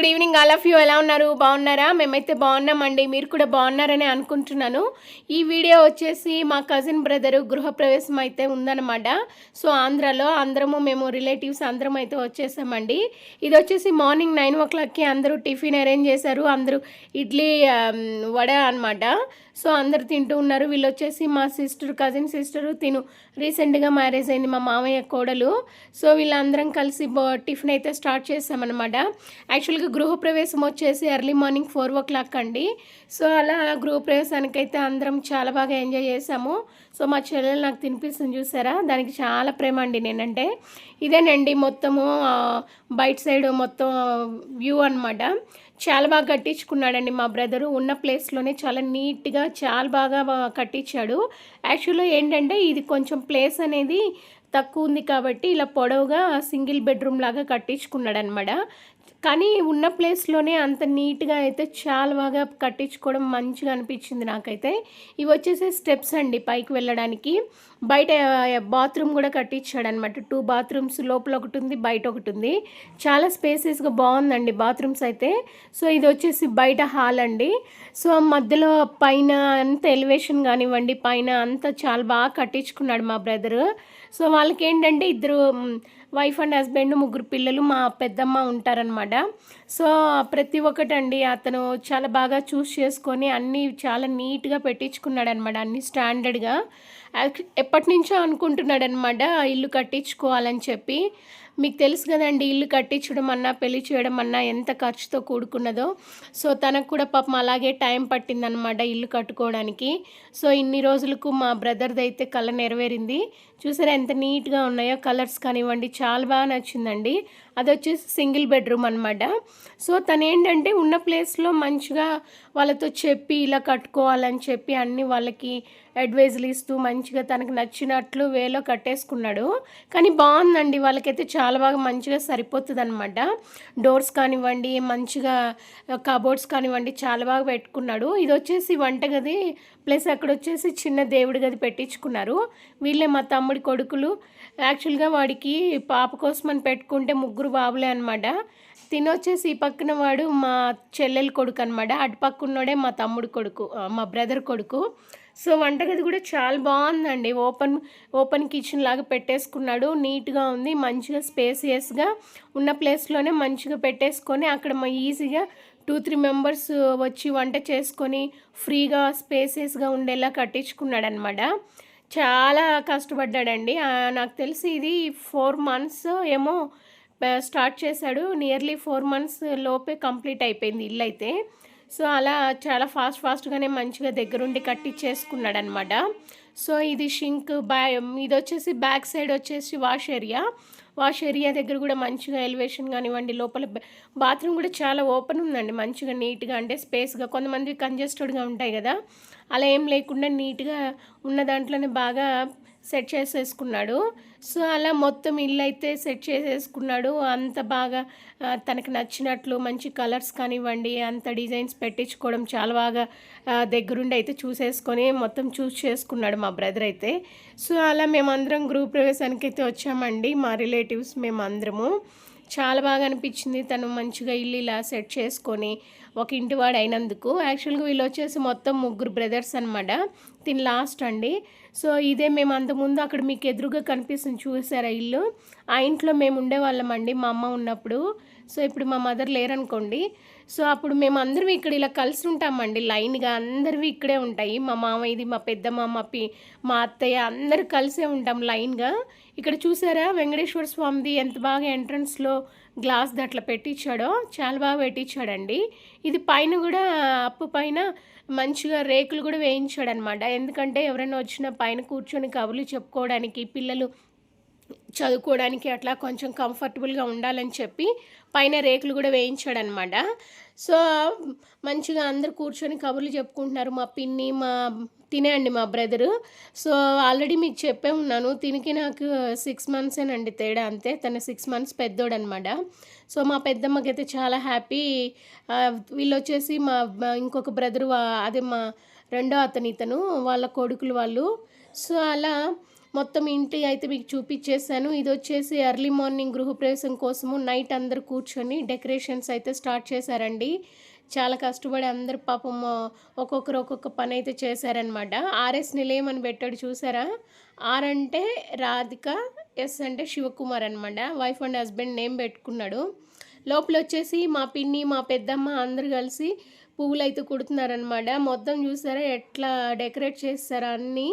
Good evening all of you. ఎలా ఉన్నారు? బాగున్నారా? మేమైతే బాగున్నామండి. మీరు కూడా బాగున్నారని అనుకుంటున్నాను. ఈ వీడియో వచ్చేసి మా కజిన్ బ్రదర్ గృహప్రవేశం అయితే ఉందన్నమాట. సో ఆంధ్రాలో అందరము మేము రిలేటివ్స్ అందరం అయితే వచ్చేసామండి. ఇది వచ్చేసి మార్నింగ్ నైన్ ఓ క్లాక్కి అందరూ టిఫిన్ అరేంజ్ చేశారు. అందరూ ఇడ్లీ వడ అనమాట సో అందరు తింటూ ఉన్నారు. వీళ్ళు వచ్చేసి మా సిస్టర్ కజిన్ సిస్టర్ తిను. రీసెంట్గా మ్యారేజ్ అయింది మా మామయ్య కోడలు. సో వీళ్ళందరం కలిసి బో- టిఫిన్ అయితే స్టార్ట్ చేసామన్నమాట. యాక్చువల్గా గృహప్రవేశం వచ్చేసి early morning four o'clock అండి. సో అలా గృహప్రవేశానికి అయితే అందరం చాలా బాగా ఎంజాయ్ చేసాము. సో మా చెల్లెలు నాకు తినిపిస్తుంది చూసారా? దానికి చాలా ప్రేమ అండి నేనంటే. ఇదేనండి మొత్తము బయట సైడ్ మొత్తం వ్యూ అనమాట చాలా బాగా కట్టించుకున్నాడండి మా బ్రదరు. ఉన్న ప్లేస్లోనే చాలా నీట్గా చాలా బాగా కట్టించాడు. యాక్చువల్గా ఏంటంటే ఇది కొంచెం ప్లేస్ అనేది తక్కువ ఉంది కాబట్టి ఇలా పొడవుగా సింగిల్ బెడ్రూమ్ లాగా కట్టించుకున్నాడు అనమాట కానీ ఉన్న ప్లేస్లోనే అంత నీట్గా అయితే చాలా బాగా కట్టించుకోవడం మంచిగా అనిపించింది నాకైతే. ఇవి వచ్చేసి స్టెప్స్ అండి పైకి వెళ్ళడానికి. బయట బాత్రూమ్ కూడా కట్టించాడు అనమాట టూ బాత్రూమ్స్ లోపల ఒకటి ఉంది బయట ఒకటి ఉంది. చాలా స్పేసెస్గా బాగుందండి బాత్రూమ్స్ అయితే. సో ఇది వచ్చేసి బయట హాల్ అండి. సో మధ్యలో పైన అంత ఎలివేషన్ కానివ్వండి పైన అంతా చాలా బాగా కట్టించుకున్నాడు మా బ్రదరు. సో వాళ్ళకి ఏంటంటే ఇద్దరు వైఫ్ అండ్ హస్బెండ్ ముగ్గురు పిల్లలు మా పెద్దమ్మ ఉంటారనమాట సో ప్రతి ఒక్కటండి అతను చాలా బాగా చూస్ చేసుకొని అన్నీ చాలా నీట్గా పెట్టించుకున్నాడు అనమాట అన్ని స్టాండర్డ్గా. ఎప్పటి నుంచో అనుకుంటున్నాడనమాట ఇల్లు కట్టించుకోవాలని చెప్పి. మీకు తెలుసు కదండి ఇల్లు కట్టించడం అన్నా పెళ్ళి చేయడం అన్నా ఎంత ఖర్చుతో కూడుకున్నదో. సో తనకు కూడా పాపం అలాగే టైం పట్టిందనమాట ఇల్లు కట్టుకోవడానికి. సో ఇన్ని రోజులకు మా బ్రదర్ది అయితే కళ నెరవేరింది. చూసారా ఎంత నీట్గా ఉన్నాయో కలర్స్ కానివ్వండి చాలా బాగా నచ్చిందండి. అది వచ్చేసి సింగిల్ బెడ్రూమ్ అనమాట సో తను ఏంటంటే ఉన్న ప్లేస్లో మంచిగా వాళ్ళతో చెప్పి ఇలా కట్టుకోవాలని చెప్పి అన్నీ వాళ్ళకి అడ్వైజులు ఇస్తూ మంచిగా తనకు నచ్చినట్లు వేలో కట్టేసుకున్నాడు. కానీ బాగుందండి. వాళ్ళకైతే చాలా బాగా మంచిగా సరిపోతుంది అనమాట డోర్స్ కానివ్వండి మంచిగా కబోర్డ్స్ కానివ్వండి చాలా బాగా పెట్టుకున్నాడు. ఇది వచ్చేసి వంటగది ప్లస్ అక్కడ వచ్చేసి చిన్న దేవుడి గది పెట్టించుకున్నారు. వీళ్ళే మా తమ్ముడి కొడుకులు. యాక్చువల్గా వాడికి పాప కోసం అని పెట్టుకుంటే ముగ్గురు బాబులే అనమాట తినొచ్చేసి ఈ పక్కన వాడు మా చెల్లెల కొడుకు అనమాట అటు పక్క మా తమ్ముడు కొడుకు మా బ్రదర్ కొడుకు. సో వంటగది కూడా చాలా బాగుందండి. ఓపెన్ ఓపెన్ కిచెన్ లాగా పెట్టేసుకున్నాడు. నీట్గా ఉంది మంచిగా స్పేసియస్గా ఉన్న ప్లేస్లోనే మంచిగా పెట్టేసుకొని అక్కడ మా ఈజీగా టూ త్రీ మెంబర్స్ వచ్చి వంట చేసుకొని ఫ్రీగా స్పేసెస్గా ఉండేలా కట్టించుకున్నాడు అనమాట చాలా కష్టపడ్డాడండి. నాకు తెలిసి ఇది ఫోర్ మంత్స్ ఏమో స్టార్ట్ చేశాడు. నియర్లీ ఫోర్ మంత్స్ లోపే కంప్లీట్ అయిపోయింది ఇల్లు అయితే సో అలా చాలా ఫాస్ట్ ఫాస్ట్గానే మంచిగా దగ్గరుండి కట్టించేసుకున్నాడు అనమాట సో ఇది షింక్ బ్యా ఇది వచ్చేసి బ్యాక్ సైడ్ వచ్చేసి వాష్ ఏరియా. వాష్ ఏరియా దగ్గర కూడా మంచిగా ఎలివేషన్ కానివ్వండి లోపల బాత్రూమ్ కూడా చాలా ఓపెన్ ఉందండి. మంచిగా నీట్గా అంటే స్పేస్గా కొంతమంది కంజెస్టెడ్గా ఉంటాయి కదా. అలా ఏం లేకుండా నీట్గా ఉన్న దాంట్లోనే బాగా సెట్ చేసేసుకున్నాడు. సో అలా మొత్తం ఇల్లు అయితే సెట్ చేసేసుకున్నాడు. అంత బాగా తనకు నచ్చినట్లు మంచి కలర్స్ కానివ్వండి అంత డిజైన్స్ పెట్టించుకోవడం చాలా బాగా దగ్గరుండి అయితే చూసేసుకొని మొత్తం చూస్ చేసుకున్నాడు మా బ్రదర్ అయితే. సో అలా మేమందరం గ్రూప్ ప్రవేశానికి అయితే వచ్చామండి మా రిలేటివ్స్ మేమందరము. చాలా బాగా అనిపించింది తను మంచిగా ఇల్లు ఇలా సెట్ చేసుకొని ఒక ఇంటివాడు అయినందుకు. యాక్చువల్గా వీళ్ళు వచ్చేసి మొత్తం ముగ్గురు బ్రదర్స్ అనమాట తిని లాస్ట్ అండి. సో ఇదే మేము అంతకుముందు అక్కడ మీకు ఎదురుగా కనిపిస్తుంది చూసారా ఇల్లు? ఆ ఇంట్లో మేము ఉండేవాళ్ళం అండి మా అమ్మ ఉన్నప్పుడు. సో ఇప్పుడు మా మదర్ లేరనుకోండి సో అప్పుడు మేము ఇక్కడ ఇలా కలిసి ఉంటామండి లైన్గా అందరివి ఇక్కడే ఉంటాయి. మా మామ ఇది మా పెద్దమ్మ మా పి మా అత్తయ్య అందరు కలిసే ఉంటాం లైన్గా. ఇక్కడ చూసారా వెంకటేశ్వర స్వామిది ఎంత బాగా ఎంట్రన్స్లో గ్లాస్ అట్లా పెట్టించాడో చాలా బాగా పెట్టించాడండి ఇది పైన కూడా అప్పు పైన మంచిగా రేకులు కూడా వేయించాడనమాట ఎందుకంటే ఎవరైనా వచ్చినా పైన కూర్చొని కబుర్లు చెప్పుకోవడానికి పిల్లలు చదువుకోవడానికి అట్లా కొంచెం కంఫర్టబుల్గా ఉండాలని చెప్పి పైన రేకులు కూడా వేయించాడనమాట. సో మంచిగా అందరు కూర్చొని కబుర్లు చెప్పుకుంటున్నారు. మా పిన్ని మా తినే అండి మా బ్రదరు. సో ఆల్రెడీ మీకు చెప్పే ఉన్నాను. తినికి నాకు సిక్స్ మంత్సేనండి తేడా అంతే. తను సిక్స్ మంత్స్ పెద్దోడనమాట. సో మా పెద్దమ్మకైతే చాలా హ్యాపీ వీళ్ళు వచ్చేసి మా మా ఇంకొక బ్రదరు అదే మా రెండో అతని ఇతను వాళ్ళ కొడుకులు వాళ్ళు. సో అలా మొత్తం ఇంటి అయితే మీకు చూపించేశాను. ఇది వచ్చేసి ఎర్లీ మార్నింగ్ గృహప్రవేశం కోసము నైట్ అందరు కూర్చొని డెకరేషన్స్ అయితే స్టార్ట్ చేశారండి. చాలా కష్టపడి అందరు పాపం ఒక్కొక్కరు ఒక్కొక్క పని అయితే చేశారనమాట ఆర్ఎస్ నిలయం పెట్టాడు చూసారా? ఆర్ అంటే రాధిక ఎస్ అంటే శివకుమార్ అనమాట వైఫ్ అండ్ హస్బెండ్ నేమ్ పెట్టుకున్నాడు. లోపల వచ్చేసి మా పిన్ని మా పెద్దమ్మ అందరు కలిసి పువ్వులు అయితే కుడుతున్నారనమాట మొత్తం చూసారా ఎట్లా డెకరేట్ చేస్తారా అన్నీ.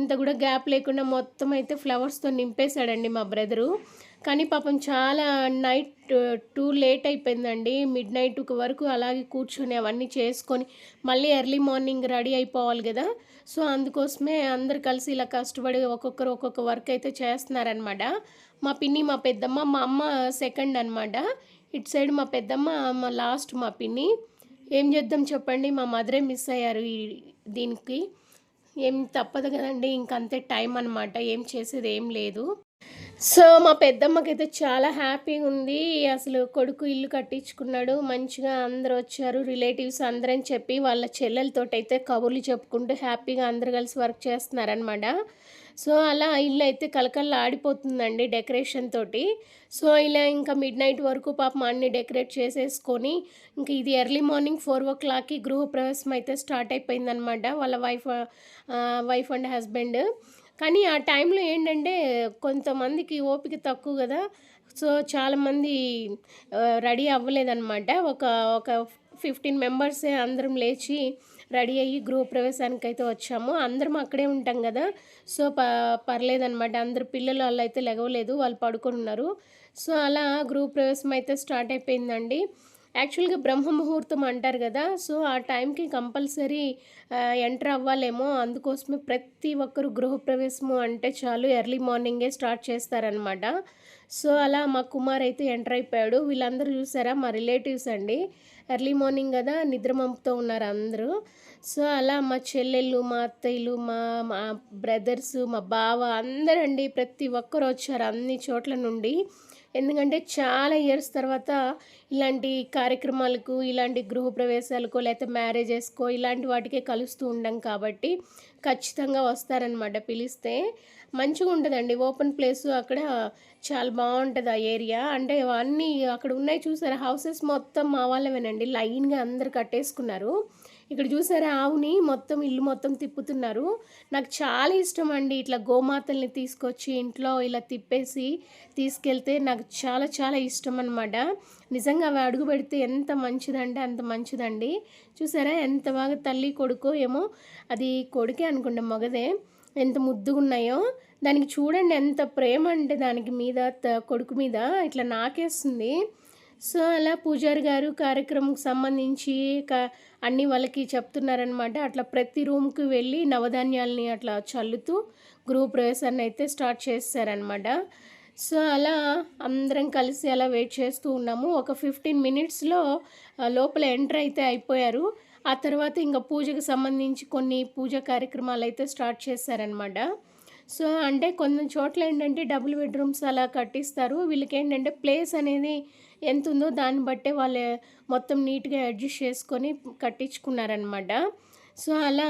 ఇంత కూడా గ్యాప్ లేకుండా మొత్తం అయితే ఫ్లవర్స్తో నింపేశాడండి మా బ్రదరు. కానీ పాపం చాలా నైట్ టూ లేట్ అయిపోయిందండి. మిడ్ నైట్ వరకు అలాగే కూర్చొని అవన్నీ చేసుకొని మళ్ళీ ఎర్లీ మార్నింగ్ రెడీ అయిపోవాలి కదా. సో అందుకోసమే అందరు కలిసి ఇలా కష్టపడి ఒక్కొక్కరు ఒక్కొక్క వర్క్ అయితే చేస్తున్నారనమాట మా పిన్ని మా పెద్దమ్మ మా అమ్మ సెకండ్ అనమాట ఇటు సైడ్ మా పెద్దమ్మ మా లాస్ట్ మా పిన్ని. ఏం చేద్దాం చెప్పండి మా మదరే మిస్ అయ్యారు ఈ దీనికి. ఏం తప్పదు కదండి ఇంకంతే టైం అనమాట ఏం చేసేది ఏం లేదు. సో మా పెద్దమ్మకైతే చాలా హ్యాపీగా ఉంది అసలు కొడుకు ఇల్లు కట్టించుకున్నాడు మంచిగా అందరు వచ్చారు రిలేటివ్స్ అందరని చెప్పి వాళ్ళ చెల్లెలతోటైతే అయితే కబుర్లు చెప్పుకుంటూ హ్యాపీగా అందరు కలిసి వర్క్ చేస్తున్నారనమాట సో అలా ఇల్లు అయితే కలకల్లా ఆడిపోతుందండి డెకరేషన్ తోటి. సో ఇలా ఇంకా మిడ్ నైట్ వరకు పాపం అన్ని డెకరేట్ చేసేసుకొని ఇంకా ఇది ఎర్లీ మార్నింగ్ ఫోర్ ఓ క్లాక్కి గృహప్రవేశం అయితే స్టార్ట్ అయిపోయిందనమాట వాళ్ళ వైఫ్ వైఫ్ అండ్ హస్బెండ్. కానీ ఆ టైంలో ఏంటంటే కొంతమందికి ఓపిక తక్కువ కదా. సో చాలామంది రెడీ అవ్వలేదన్నమాట. ఒక ఒక ఫిఫ్టీన్ మెంబర్సే అందరం లేచి రెడీ అయ్యి గృహప్రవేశానికి అయితే వచ్చాము. అందరం అక్కడే ఉంటాం కదా. సో ప పర్లేదనమాట అందరు పిల్లలు వాళ్ళు అయితే లెగవలేదు వాళ్ళు పడుకొని ఉన్నారు. సో అలా గృహప్రవేశం అయితే స్టార్ట్ అయిపోయిందండి. యాక్చువల్గా బ్రహ్మ ముహూర్తం అంటారు కదా. సో ఆ టైంకి కంపల్సరీ ఎంటర్ అవ్వాలేమో. అందుకోసమే ప్రతి ఒక్కరు గృహప్రవేశము అంటే చాలు ఎర్లీ మార్నింగే స్టార్ట్ చేస్తారనమాట సో అలా మా కుమార్ అయితే ఎంటర్ అయిపోయాడు. వీళ్ళందరూ చూసారా? మా రిలేటివ్స్ అండి. ఎర్లీ మార్నింగ్ కదా నిద్రమంపుతూ ఉన్నారు అందరూ. సో అలా మా చెల్లెళ్ళు మా అత్తయ్యలు మా మా బ్రదర్స్ మా బావ అందరండి ప్రతి ఒక్కరు వచ్చారు అన్ని చోట్ల నుండి. ఎందుకంటే చాలా ఇయర్స్ తర్వాత ఇలాంటి కార్యక్రమాలకు ఇలాంటి గృహప్రవేశాలకు లేకపోతే మ్యారేజెస్కో ఇలాంటి వాటికే కలుస్తూ ఉండం కాబట్టి ఖచ్చితంగా వస్తారనమాట పిలిస్తే మంచిగా ఉంటుందండి. ఓపెన్ ప్లేస్ అక్కడ చాలా బాగుంటుంది ఆ ఏరియా అంటే అన్నీ అక్కడ ఉన్నాయి చూసారా? హౌసెస్ మొత్తం మా వాళ్ళవేనండి. లైన్గా అందరు కట్టేసుకున్నారు. ఇక్కడ చూసారా ఆవుని మొత్తం ఇల్లు మొత్తం తిప్పుతున్నారు. నాకు చాలా ఇష్టం అండి ఇట్లా గోమాతల్ని తీసుకొచ్చి ఇంట్లో ఇలా తిప్పేసి తీసుకెళ్తే నాకు చాలా చాలా ఇష్టం అనమాట నిజంగా అవి అడుగు పెడితే ఎంత మంచిదంటే అంత మంచిదండి. చూసారా ఎంత బాగా తల్లి కొడుకో ఏమో అది కొడుకే అనుకుంటా మగదే. ఎంత ముద్దుగున్నాయో. దానికి చూడండి ఎంత ప్రేమ అంటే దానికి మీద కొడుకు మీద ఇట్లా నాకేస్తుంది. సో అలా పూజారి గారు కార్యక్రమంకి సంబంధించి క అన్నీ వాళ్ళకి చెప్తున్నారనమాట అట్లా ప్రతి రూమ్కి వెళ్ళి నవధాన్యాలని అట్లా చల్లుతూ గృహ ప్రవేశాన్ని అయితే స్టార్ట్ చేస్తారనమాట సో అలా అందరం కలిసి అలా వెయిట్ చేస్తూ ఉన్నాము. ఒక ఫిఫ్టీన్ మినిట్స్లో లోపల ఎంటర్ అయితే అయిపోయారు. ఆ తర్వాత ఇంకా పూజకు సంబంధించి కొన్ని పూజా కార్యక్రమాలు అయితే స్టార్ట్ చేశారనమాట సో అంటే కొన్ని చోట్ల ఏంటంటే డబుల్ బెడ్రూమ్స్ అలా కట్టిస్తారు. వీళ్ళకి ఏంటంటే ప్లేస్ అనేది ఎంత ఉందో దాన్ని బట్టే వాళ్ళు మొత్తం నీట్గా అడ్జస్ట్ చేసుకొని కట్టించుకున్నారనమాట సో అలా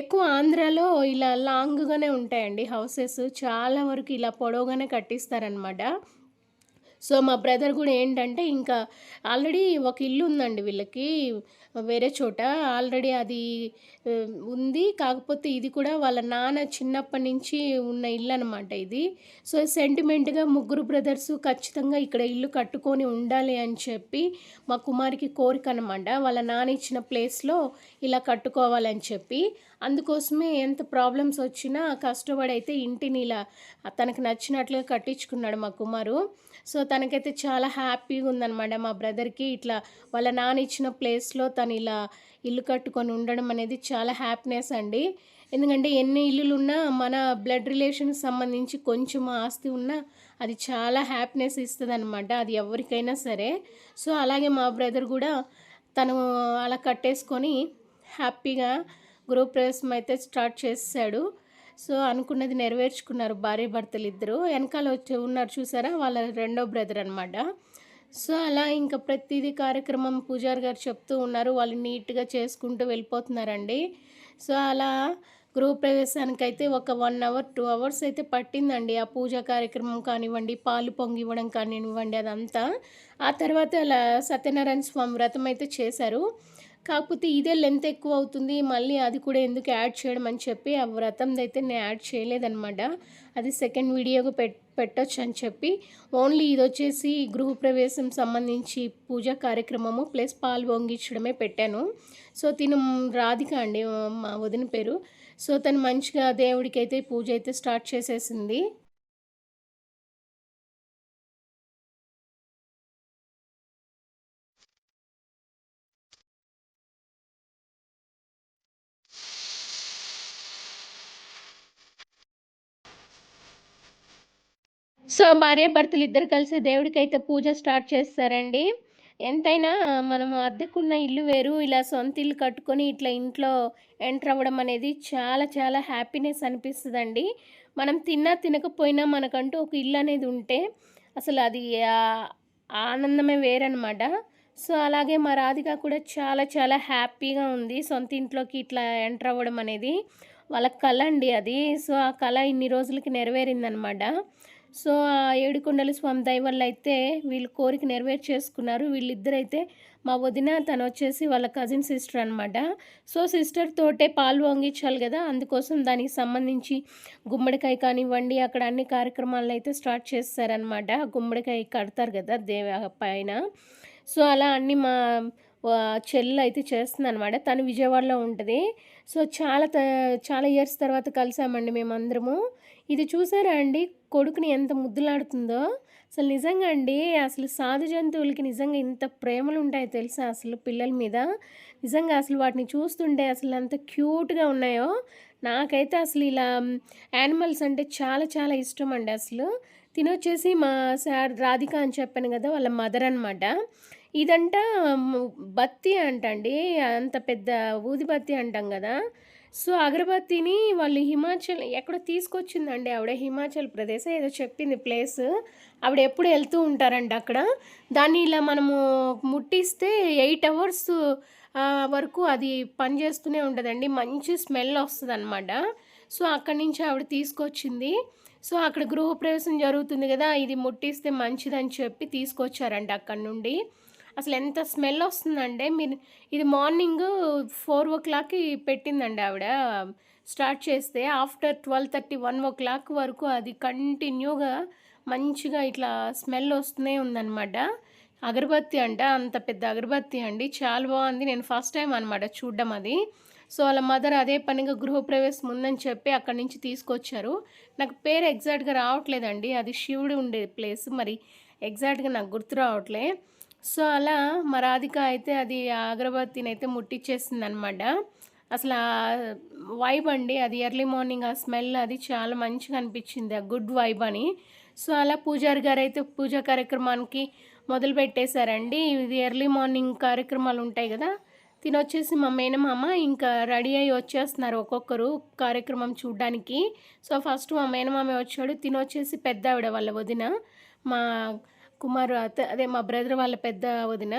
ఎక్కువ ఆంధ్రాలో ఇలా లాంగ్గానే ఉంటాయండి హౌసెస్. చాలా వరకు ఇలా పొడవుగానే కట్టిస్తారనమాట సో మా బ్రదర్ కూడా ఏంటంటే ఇంకా ఆల్రెడీ ఒక ఇల్లు ఉందండి వీళ్ళకి వేరే చోట. ఆల్రెడీ అది ఉంది. కాకపోతే ఇది కూడా వాళ్ళ నాన్న చిన్నప్పటి నుంచి ఉన్న ఇల్లు అనమాట ఇది. సో సెంటిమెంట్గా ముగ్గురు బ్రదర్స్ ఖచ్చితంగా ఇక్కడ ఇల్లు కట్టుకొని ఉండాలి అని చెప్పి మా కుమారికి కోరిక అనమాట వాళ్ళ నాన్న ఇచ్చిన ప్లేస్లో ఇలా కట్టుకోవాలని చెప్పి. అందుకోసమే ఎంత ప్రాబ్లమ్స్ వచ్చినా కష్టపడైతే అయితే ఇంటిని ఇలా తనకు నచ్చినట్లుగా కట్టించుకున్నాడు మా కుమారు. సో తనకైతే చాలా హ్యాపీగా ఉందన్నమాట మా బ్రదర్కి ఇట్లా వాళ్ళ నాన్న ఇచ్చిన ప్లేస్లో తను ఇలా ఇల్లు కట్టుకొని ఉండడం అనేది చాలా హ్యాపీనెస్ అండి. ఎందుకంటే ఎన్ని ఇల్లులు ఉన్నా మన బ్లడ్ రిలేషన్కి సంబంధించి కొంచెం ఆస్తి ఉన్నా అది చాలా హ్యాపీనెస్ ఇస్తుంది అనమాట అది ఎవరికైనా సరే. సో అలాగే మా బ్రదర్ కూడా తను అలా కట్టేసుకొని హ్యాపీగా గృహప్రవేశం అయితే స్టార్ట్ చేశాడు. సో అనుకున్నది నెరవేర్చుకున్నారు భార్య భర్తలు ఇద్దరు వెనకాల వచ్చి ఉన్నారు చూసారా? వాళ్ళ రెండో బ్రదర్ అనమాట సో అలా ఇంకా ప్రతిదీ కార్యక్రమం పూజారి గారు చెప్తూ ఉన్నారు. వాళ్ళు నీట్గా చేసుకుంటూ వెళ్ళిపోతున్నారండి. సో అలా గృహప్రవేశానికి అయితే ఒక వన్ అవర్ టూ అవర్స్ అయితే పట్టిందండి. ఆ పూజా కార్యక్రమం కానివ్వండి పాలు పొంగివ్వడం కానివ్వండి అదంతా. ఆ తర్వాత అలా సత్యనారాయణ స్వామి వ్రతం అయితే చేశారు. కాకపోతే ఇదే లెంత్ ఎక్కువ అవుతుంది. మళ్ళీ అది కూడా ఎందుకు యాడ్ చేయడం అని చెప్పి ఆ వ్రతంది అయితే నేను యాడ్ చేయలేదన్నమాట. అది సెకండ్ వీడియోగా పెట్ పెట్టచ్చు అని చెప్పి. ఓన్లీ ఇది వచ్చేసి గృహప్రవేశం సంబంధించి పూజా కార్యక్రమము ప్లస్ పాలు వంగించడమే పెట్టాను. సో తిను రాధిక అండి మా వదిన పేరు. సో తను మంచిగా దేవుడికి అయితే పూజ అయితే స్టార్ట్ చేసేసింది. సో భార్య భర్తలు ఇద్దరు కలిసి దేవుడికి అయితే పూజ స్టార్ట్ చేస్తారండి. ఎంతైనా మనం అద్దెకున్న ఇల్లు వేరు ఇలా సొంత ఇల్లు కట్టుకొని ఇట్లా ఇంట్లో ఎంటర్ అవ్వడం అనేది చాలా చాలా హ్యాపీనెస్ అనిపిస్తుందండి. మనం తిన్నా తినకపోయినా మనకంటూ ఒక ఇల్లు అనేది ఉంటే అసలు అది ఆనందమే వేరనమాట సో అలాగే మా రాధిక కూడా చాలా చాలా హ్యాపీగా ఉంది సొంత ఇంట్లోకి ఇట్లా ఎంటర్ అవ్వడం అనేది. వాళ్ళ కళ అండి అది. సో ఆ కళ ఇన్ని రోజులకి నెరవేరిందనమాట సో ఆ ఏడుకొండల స్వామి దయ వల్ల అయితే వీళ్ళు కోరిక నెరవేర్చేసుకున్నారు. వీళ్ళిద్దరైతే మా వదిన తను వచ్చేసి వాళ్ళ కజిన్ సిస్టర్ అనమాట సో సిస్టర్ తోటే పాలు వంగించాలి కదా అందుకోసం దానికి సంబంధించి గుమ్మడికాయ కానివ్వండి అక్కడ అన్ని కార్యక్రమాలను అయితే స్టార్ట్ చేస్తారనమాట గుమ్మడికాయ కడతారు కదా దేవ పైన. సో అలా అన్ని మా చెల్లెలు అయితే చేస్తుంది అనమాట తను విజయవాడలో ఉంటుంది. సో చాలా చాలా ఇయర్స్ తర్వాత కలిసామండి మేమందరము. ఇది చూసారా అండి? కొడుకుని ఎంత ముద్దులాడుతుందో. అసలు నిజంగా అండి అసలు సాధు జంతువులకి నిజంగా ఇంత ప్రేమలు ఉంటాయి తెలుసా అసలు పిల్లల మీద? నిజంగా అసలు వాటిని చూస్తుంటే అసలు అంత క్యూట్గా ఉన్నాయో. నాకైతే అసలు ఇలా యానిమల్స్ అంటే చాలా చాలా ఇష్టం అండి అసలు. తినొచ్చేసి మా సార్ రాధిక అని చెప్పాను కదా వాళ్ళ మదర్ అనమాట ఇదంట బత్తి అంటండి అంత పెద్ద ఊది బత్తి అంటాం కదా. సో అగరబత్తిని వాళ్ళు హిమాచల్ ఎక్కడో తీసుకొచ్చిందండి. ఆవిడ హిమాచల్ ప్రదేశ్ ఏదో చెప్పింది ప్లేస్. ఆవిడ ఎప్పుడు వెళ్తూ ఉంటారంట అక్కడ. దాన్ని ఇలా మనము ముట్టిస్తే ఎయిట్ అవర్స్ వరకు అది పనిచేస్తూనే ఉంటుందండి. మంచి స్మెల్ వస్తుంది అనమాట సో అక్కడి నుంచి ఆవిడ తీసుకొచ్చింది. సో అక్కడ గృహప్రవేశం జరుగుతుంది కదా ఇది ముట్టిస్తే మంచిదని చెప్పి తీసుకొచ్చారంట అక్కడి నుండి. అసలు ఎంత స్మెల్ వస్తుందంటే మీరు ఇది మార్నింగ్ ఫోర్ ఓ క్లాక్కి పెట్టిందండి ఆవిడ. స్టార్ట్ చేస్తే after twelve thirty one o'clock వరకు అది కంటిన్యూగా మంచిగా ఇట్లా స్మెల్ వస్తూనే ఉందన్నమాట. అగరబత్తి అంట అంత పెద్ద అగరబత్తి అండి. చాలా బాగుంది. నేను ఫస్ట్ టైం అనమాట చూడడం అది. సో వాళ్ళ మదర్ అదే పనిగా గృహప్రవేశం ఉందని చెప్పి అక్కడి నుంచి తీసుకొచ్చారు. నాకు పేరు ఎగ్జాక్ట్గా రావట్లేదండి. అది శివుడు ఉండే ప్లేస్. మరి ఎగ్జాక్ట్గా నాకు గుర్తు రావట్లే. సో అలా మా రాధిక అయితే అది అగరబత్తిని అయితే ముట్టించేసింది అనమాట అసలు ఆ వైబ్ అండి అది ఎర్లీ మార్నింగ్ ఆ స్మెల్ అది చాలా మంచిగా అనిపించింది ఆ గుడ్ వైబ్ అని. సో అలా పూజారి గారు అయితే పూజా కార్యక్రమానికి మొదలు పెట్టేశారండి. ఇది ఎర్లీ మార్నింగ్ కార్యక్రమాలు ఉంటాయి కదా తినొచ్చేసి మా మేనమామ ఇంకా రెడీ అయ్యి వచ్చేస్తున్నారు ఒక్కొక్కరు కార్యక్రమం చూడడానికి. సో ఫస్ట్ మా మేనమామ వచ్చాడు తినొచ్చేసి పెద్ద ఆవిడ వాళ్ళ వదిన. మా కుమారు అత- అదే మా బ్రదర్ వాళ్ళ పెద్ద వదిన.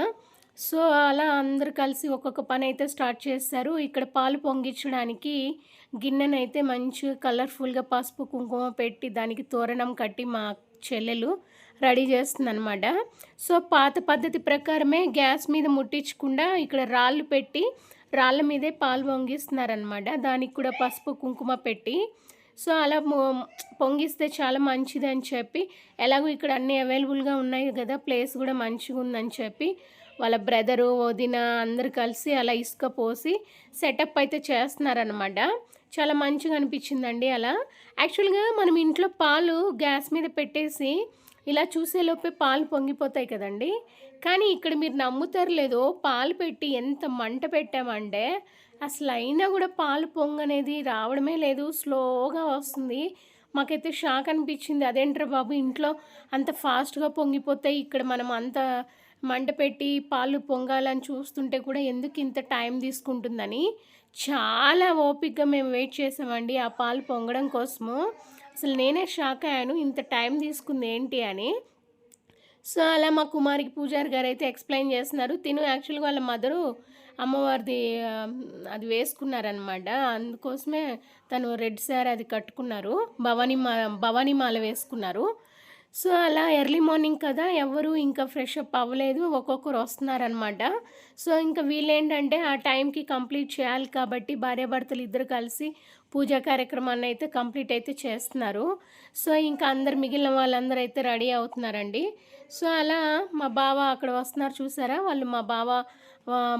సో అలా అందరు కలిసి ఒక్కొక్క పని అయితే స్టార్ట్ చేస్తారు. ఇక్కడ పాలు పొంగించడానికి గిన్నెనైతే మంచి కలర్ఫుల్గా పసుపు కుంకుమ పెట్టి దానికి తోరణం కట్టి మా చెల్లెలు రెడీ చేస్తుందన్నమాట. సో పాత పద్ధతి ప్రకారమే గ్యాస్ మీద ముట్టించకుండా ఇక్కడ రాళ్ళు పెట్టి రాళ్ళ మీదే పాలు పొంగిస్తున్నారనమాట దానికి కూడా పసుపు కుంకుమ పెట్టి సో అలా పొంగిస్తే చాలా మంచిది అని చెప్పి ఎలాగో ఇక్కడ అన్నీ అవైలబుల్గా ఉన్నాయి కదా ప్లేస్ కూడా మంచిగా ఉందని చెప్పి వాళ్ళ బ్రదరు వదిన అందరు కలిసి అలా ఇసుక పోసి సెటప్ అయితే చేస్తున్నారనమాట చాలా మంచిగా అనిపించిందండి అలా. యాక్చువల్గా మనం ఇంట్లో పాలు గ్యాస్ మీద పెట్టేసి ఇలా చూసేలోపే పాలు పొంగిపోతాయి కదండి. కానీ ఇక్కడ మీరు నమ్ముతారు లేదో పాలు పెట్టి ఎంత మంట పెట్టామంటే అసలు అయినా కూడా పాలు పొంగనేది రావడమే లేదు. స్లోగా వస్తుంది. మాకైతే షాక్ అనిపించింది. అదేంట్రా బాబు ఇంట్లో అంత ఫాస్ట్గా పొంగిపోతాయి ఇక్కడ మనం అంత మంట పెట్టి పాలు పొంగాలని చూస్తుంటే కూడా ఎందుకు ఇంత టైం తీసుకుంటుందని చాలా ఓపిక్గా మేము వెయిట్ చేసామండి ఆ పాలు పొంగడం కోసము. అసలు నేనే షాక్ అయ్యాను. ఇంత టైం తీసుకుంది ఏంటి అని. సో అలా మా కుమారికి పూజారి గారు అయితే ఎక్స్ప్లెయిన్ చేస్తున్నారు. తిను యాక్చువల్గా వాళ్ళ మదరు అమ్మవారిది అది వేసుకున్నారనమాట అందుకోసమే తను రెడ్ శారీ అది కట్టుకున్నారు. భవానీ మా భవానీ మాల వేసుకున్నారు. సో అలా ఎర్లీ మార్నింగ్ కదా! ఎవరు ఇంకా ఫ్రెష్ అప్ అవ్వలేదు. ఒక్కొక్కరు వస్తున్నారనమాట. సో ఇంకా వీళ్ళేంటంటే ఆ టైంకి కంప్లీట్ చేయాలి కాబట్టి భార్యాభర్తలు ఇద్దరు కలిసి పూజా కార్యక్రమాన్ని అయితే కంప్లీట్ అయితే చేస్తున్నారు. సో ఇంకా అందరు మిగిలిన వాళ్ళందరూ అయితే రెడీ అవుతున్నారండి. సో అలా మా బావ అక్కడ వస్తున్నారు చూసారా? వాళ్ళు మా బావ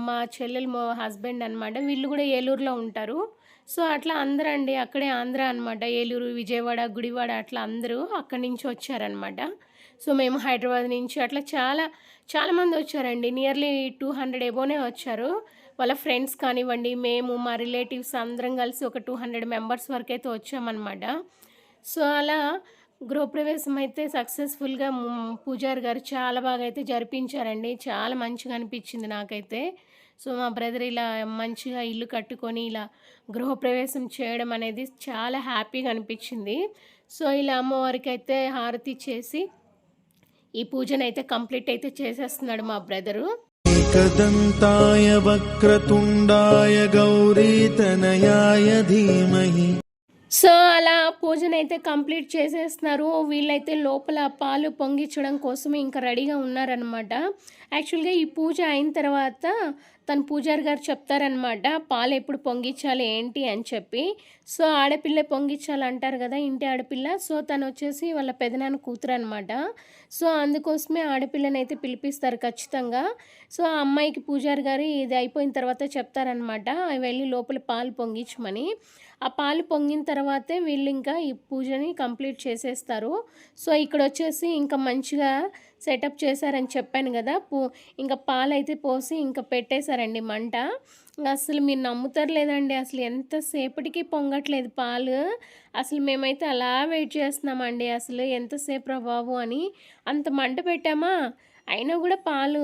మా చెల్లెలు మా హస్బెండ్ అనమాట. వీళ్ళు కూడా ఏలూరులో ఉంటారు. సో అట్లా అందరూ అండి అక్కడే ఆంధ్ర అనమాట ఏలూరు విజయవాడ గుడివాడ అట్లా అందరూ అక్కడి నుంచి వచ్చారనమాట సో మేము హైదరాబాద్ నుంచి అట్లా చాలా చాలామంది వచ్చారండి. నియర్లీ టూ హండ్రెడ్ ఎబోనే వచ్చారు. వాళ్ళ ఫ్రెండ్స్ కానివ్వండి మేము మా రిలేటివ్స్ అందరం కలిసి ఒక టూ హండ్రెడ్ మెంబర్స్ వరకు అయితే వచ్చామన్నమాట. సో అలా గృహప్రవేశం అయితే సక్సెస్ఫుల్గా పూజారి గారు చాలా బాగా అయితే జరిపించారండి. చాలా మంచిగా అనిపించింది నాకైతే. సో మా బ్రదర్ ఇలా మంచిగా ఇల్లు కట్టుకొని ఇలా గృహప్రవేశం చేయడం అనేది చాలా హ్యాపీగా అనిపించింది. సో ఇలా అమ్మవారికి అయితే హారతి చేసి ఈ పూజనైతే కంప్లీట్ అయితే చేసేస్తున్నాడు మా బ్రదరు. ఏకదంతాయ వక్రతుండాయ గౌరీతనయాయ ధీమహి. సో అలా పూజనైతే కంప్లీట్ చేసేస్తున్నారు. వీళ్ళైతే లోపల పాలు పొంగిచ్చడం కోసం ఇంకా రెడీగా ఉన్నారనమాట యాక్చువల్గా ఈ పూజ అయిన తర్వాత తన పూజారి గారు చెప్తారనమాట పాలు ఎప్పుడు పొంగించాలి ఏంటి? అని చెప్పి. సో ఆడపిల్ల పొంగించాలి అంటారు కదా ఇంటి ఆడపిల్ల. సో తను వచ్చేసి వాళ్ళ పెదనాన్న కూతురు అనమాట సో అందుకోసమే ఆడపిల్లని అయితే పిలిపిస్తారు ఖచ్చితంగా. సో ఆ అమ్మాయికి పూజారి గారు ఇది అయిపోయిన తర్వాత చెప్తారనమాట వెళ్ళి లోపల పాలు పొంగించమని. ఆ పాలు పొంగిన తర్వాతే వీళ్ళు ఇంకా ఈ పూజని కంప్లీట్ చేసేస్తారు. సో ఇక్కడ వచ్చేసి ఇంకా మంచిగా సెటప్ చేశారని చెప్పాను కదా పూ ఇంకా పాలు అయితే పోసి ఇంకా పెట్టేశారండి మంట. అసలు మీరు నమ్ముతారు లేదండి అసలు ఎంతసేపటికి పొంగట్లేదు పాలు. అసలు మేమైతే అలా వెయిట్ చేస్తున్నామండి అసలు ఎంతసేపు రా బాబు అని. అంత మంట పెట్టామా? అయినా కూడా పాలు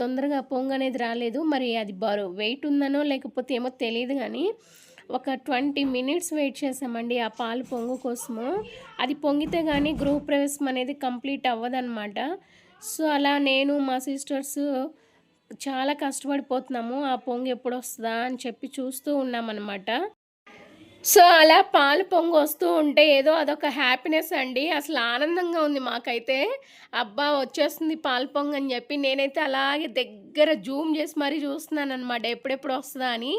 తొందరగా పొంగు అనేది రాలేదు. మరి అది బరు వెయిట్ ఉందనో లేకపోతే ఏమో తెలియదు కానీ ఒక ట్వంటీ మినిట్స్ వెయిట్ చేసామండి ఆ పాలు పొంగు కోసము. అది పొంగితే కానీ గృహప్రవేశం అనేది కంప్లీట్ అవ్వదన్నమాట. సో అలా నేను మా సిస్టర్స్ చాలా కష్టపడిపోతున్నాము. ఆ పొంగు ఎప్పుడు వస్తుందా అని చెప్పి చూస్తూ ఉన్నామన్నమాట. సో అలా పాలు పొంగు వస్తూ ఉంటే ఏదో అదొక హ్యాపీనెస్ అండి. అసలు ఆనందంగా ఉంది మాకైతే. అబ్బా వచ్చేస్తుంది పాలు పొంగు అని చెప్పి నేనైతే అలాగే దగ్గర జూమ్ చేసి మరీ చూస్తున్నాను అనమాట ఎప్పుడెప్పుడు వస్తుందా అని.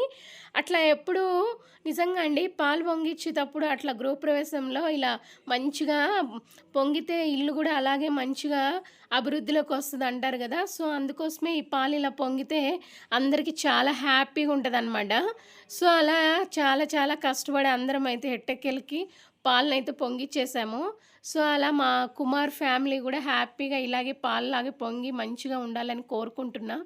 అట్లా ఎప్పుడు నిజంగా అండి పాలు పొంగిచ్చేటప్పుడు అట్లా గృహప్రవేశంలో ఇలా మంచిగా పొంగితే ఇల్లు కూడా అలాగే మంచిగా అభివృద్ధిలోకి వస్తుంది అంటారు కదా. సో అందుకోసమే ఈ పాలు ఇలా పొంగితే అందరికీ చాలా హ్యాపీగా ఉంటుంది అనమాట సో అలా చాలా చాలా కష్టం కష్టపడి అందరం అయితే హెట్టెక్కెలకి పాలను అయితే పొంగిచ్చేసాము. సో అలా మా కుమార్ ఫ్యామిలీ కూడా హ్యాపీగా ఇలాగే పాలలాగే పొంగి మంచిగా ఉండాలని కోరుకుంటున్నా.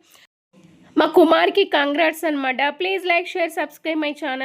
మా కుమార్కి కంగ్రాట్స్ అనమాట please like share subscribe my channel